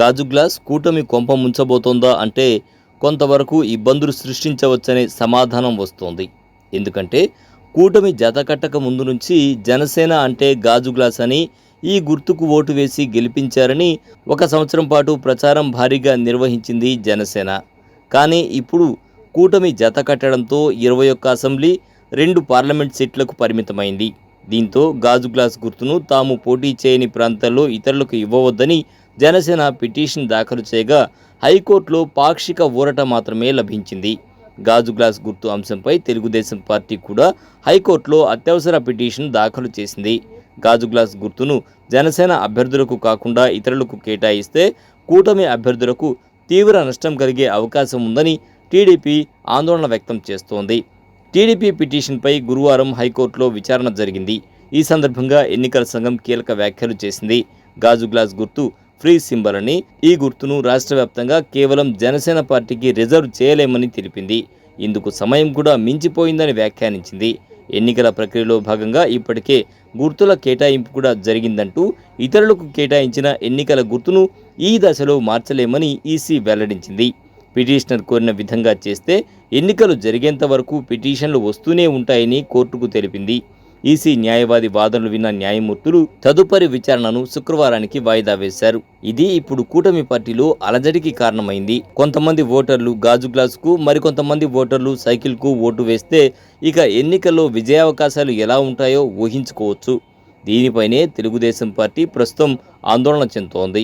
గాజు గ్లాస్ కూటమి కొంప ముంచబోతోందా అంటే కొంతవరకు ఇబ్బందులు సృష్టించవచ్చనే సమాధానం వస్తోంది. ఎందుకంటే కూటమి జతకట్టక ముందు నుంచి జనసేన అంటే గాజు గ్లాస్ అని ఈ గుర్తుకు ఓటు వేసి గెలిపించారని ఒక సంవత్సరం పాటు ప్రచారం భారీగా నిర్వహించింది జనసేన. కానీ ఇప్పుడు కూటమి జత కట్టడంతో ఇరవై ఒక్క అసెంబ్లీ రెండు పార్లమెంట్ సీట్లకు పరిమితమైంది. దీంతో గాజు గ్లాస్ గుర్తును తాము పోటీ చేయని ప్రాంతాల్లో ఇతరులకు ఇవ్వవద్దని జనసేన పిటిషన్ దాఖలు చేయగా హైకోర్టులో పాక్షిక ఊరట మాత్రమే లభించింది. గాజు గ్లాస్ గుర్తు అంశంపై తెలుగుదేశం పార్టీ కూడా హైకోర్టులో అత్యవసర పిటిషన్ దాఖలు చేసింది. గాజు గ్లాస్ గుర్తును జనసేన అభ్యర్థులకు కాకుండా ఇతరులకు కేటాయిస్తే కూటమి అభ్యర్థులకు తీవ్ర నష్టం కలిగే అవకాశం ఉందని టీడీపీ ఆందోళన వ్యక్తం చేస్తోంది. టీడీపీ పిటిషన్పై గురువారం హైకోర్టులో విచారణ జరిగింది. ఈ సందర్భంగా ఎన్నికల సంఘం కీలక వ్యాఖ్యలు చేసింది. గాజు గ్లాస్ గుర్తు ఫ్రీ సింబల్ అని ఈ గుర్తును రాష్ట్ర వ్యాప్తంగా కేవలం జనసేన పార్టీకి రిజర్వ్ చేయలేమని తెలిపింది. ఇందుకు సమయం కూడా మించిపోయిందని వ్యాఖ్యానించింది. ఎన్నికల ప్రక్రియలో భాగంగా ఇప్పటికే గుర్తుల కేటాయింపు కూడా జరిగిందంటూ ఇతరులకు కేటాయించిన ఎన్నికల గుర్తును ఈ దశలో మార్చలేమని ఈసీ వెల్లడించింది. పిటిషనర్ కోరిన విధంగా చేస్తే ఎన్నికలు జరిగేంత వరకు పిటిషన్లు వస్తూనే ఉంటాయని కోర్టుకు తెలిపింది. ఈసీ న్యాయవాది వాదనలు విన్న న్యాయమూర్తులు తదుపరి విచారణను శుక్రవారానికి వాయిదా వేశారు. ఇది ఇప్పుడు కూటమి పార్టీలో అలజడికి కారణమైంది. కొంతమంది ఓటర్లు గాజు గ్లాసుకు మరికొంతమంది ఓటర్లు సైకిల్కు ఓటు వేస్తే ఇక ఎన్నికల్లో విజయావకాశాలు ఎలా ఉంటాయో ఊహించుకోవచ్చు. దీనిపైనే తెలుగుదేశం పార్టీ ప్రస్తుతం ఆందోళన చెందుతోంది.